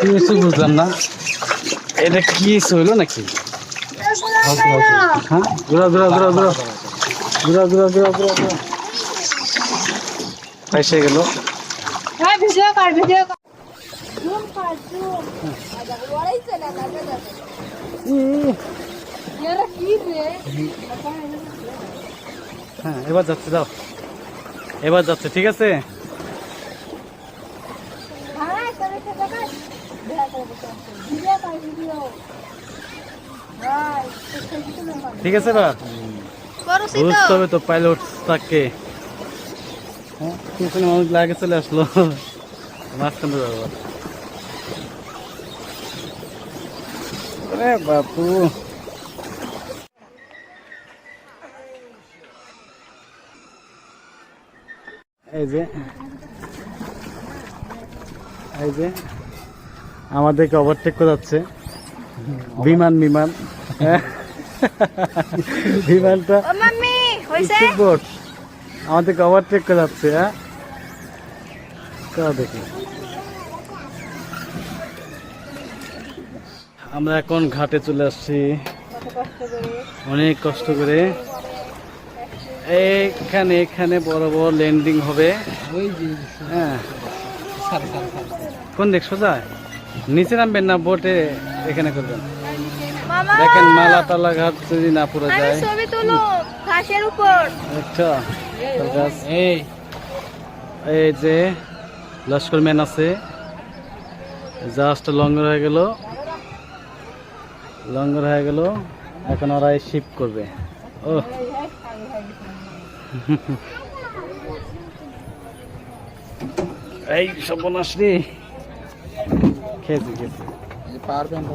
কিছু বুঝলাম না। এটা কি হইল নাকি? হ্যাঁ? ঘুরা ঘুরা ঘুরা ঘুরা। ঘুরা ঘুরা ঘুরা ঘুরা ঘুরা। এসে গেল। হ্যাঁ রে? হ্যাঁ এবার যাচ্ছে দাও এবার যাচ্ছে ঠিক আছে? ঠিক আছে করছি বুঝতে হবে তো। পাইলট তাকে হ্যাঁ পিছনে মানুষ লাগে চলে আসলো। মাঝখানে যাব আরে বাপু। এই যে এই যে। আমাদেরকে ওভারটেক করে যাচ্ছে বিমান। বিমান হ্যাঁ। বিমানটা আমাদেরকে ওভারটেক করে যাচ্ছে হ্যাঁ দেখি। আমরা এখন ঘাটে চলে আসছি। অনেক কষ্ট করে। এইখানে এখানে বড় বড় ল্যান্ডিং হবে। হ্যাঁ। কোন দিক সোজা? নিচে নামবেন না বোটে এখানে করবেন। দেখেন মালা টালা ঘাট যদি না পুরো যায়। ছবি তুলো ঘাসের উপর। আচ্ছা এই এই যে লস্কর ম্যান আছে। জাহাজটা লঙ্গর হয়ে গেল। লঙ্গর হয়ে গেল। এখন ওরা শিপ করবে। ও এই সর্বনাশ রে। KG KG. పార్పెంట్